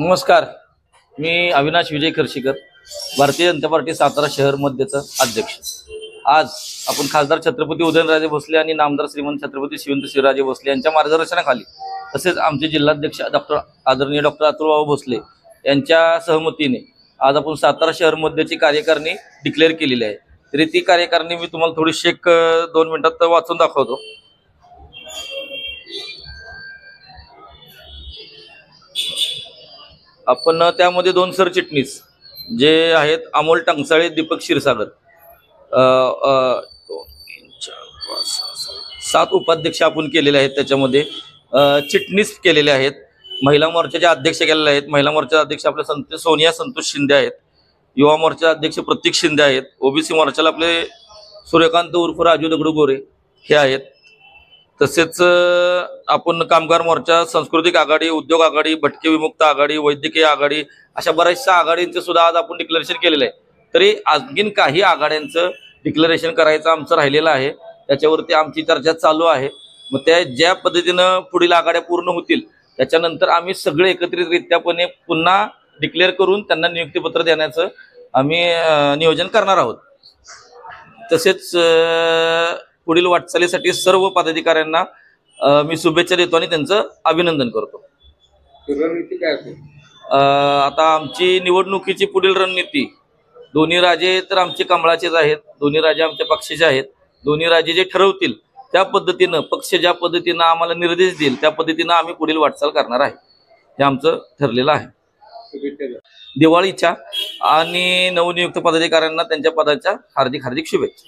नमस्कार. मी अविनाश विजय खर्शीकर भारतीय जनता पार्टी सातारा शहर मध्यचा अध्यक्ष. आज आपण खासदार छत्रपती उदयनराजे भोसले आणि नामदार श्रीमंत छत्रपती शिवंत शिवराजे भोसले यांच्या मार्गदर्शनाखाली तसेच आमचे जिल्हाध्यक्ष डॉक्टर आदरणीय डॉक्टर अतुलबाबू भोसले यांच्या सहमतीने आज आपण सातारा शहर मध्यची कार्यकारिणी डिक्लेअर केलेली आहे. तरी ती कार्यकारिणी मी तुम्हाला थोडीशी एक दोन मिनिटात वाचून दाखवतो. आपण त्यामध्ये दोन सरचिटणीस जे आहेत अमोल टंगसाळे दीपक क्षीरसागर. सात. उपाध्यक्ष आपण केलेले आहेत त्याच्यामध्ये. चिटणीस केलेले आहेत. महिला मोर्चाचे अध्यक्ष केलेले आहेत. महिला मोर्चाचे अध्यक्ष आपले संत सोनिया संतोष शिंदे आहेत. युवा मोर्चाचे अध्यक्ष प्रतीक शिंदे आहेत. ओबीसी मोर्चाला आपले सूर्यकांत उर्फ राजू दगडू गोरे हे आहेत. तसेच आपण कामगार मोर्चा सांस्कृतिक आघाडी उद्योग आघाडी भटके विमुक्त आघाडी वैद्यकीय आघाडी अशा बऱ्याचशा आघाडींचं सुद्धा आज आपण डिक्लेरेशन केलेलं आहे. तरी आणखीन काही आघाड्यांचं डिक्लेरेशन करायचं आमचं राहिलेलं आहे. त्याच्यावरती आमची चर्चा चालू आहे. मग त्या ज्या पद्धतीनं पुढील आघाड्या पूर्ण होतील त्याच्यानंतर आम्ही सगळे एकत्रितरित्यापणे पुन्हा डिक्लेअर करून त्यांना नियुक्तीपत्र देण्याचं आम्ही नियोजन करणार आहोत. तसेच पुढील वाटचालीसाठी सर्व पदाधिकाऱ्यांना मी शुभेच्छा देतो आणि त्यांचं अभिनंदन करतो. रणनीती काय असेल? आता आमची निवडणुकीची पुढील रणनीती दोन्ही राजे तर आमचे कमळाचेच आहेत दोन्ही राजे आमच्या पक्षाचे आहेत दोन्ही राजे जे ठरवतील त्या पद्धतीनं पक्ष ज्या पद्धतीनं आम्हाला निर्देश देईल त्या पद्धतीनं आम्ही पुढील वाटचाल करणार आहे. हे आमचं ठरलेलं आहे. दिवाळीच्या आणि नवनियुक्त पदाधिकाऱ्यांना त्यांच्या पदाच्या हार्दिक हार्दिक शुभेच्छा.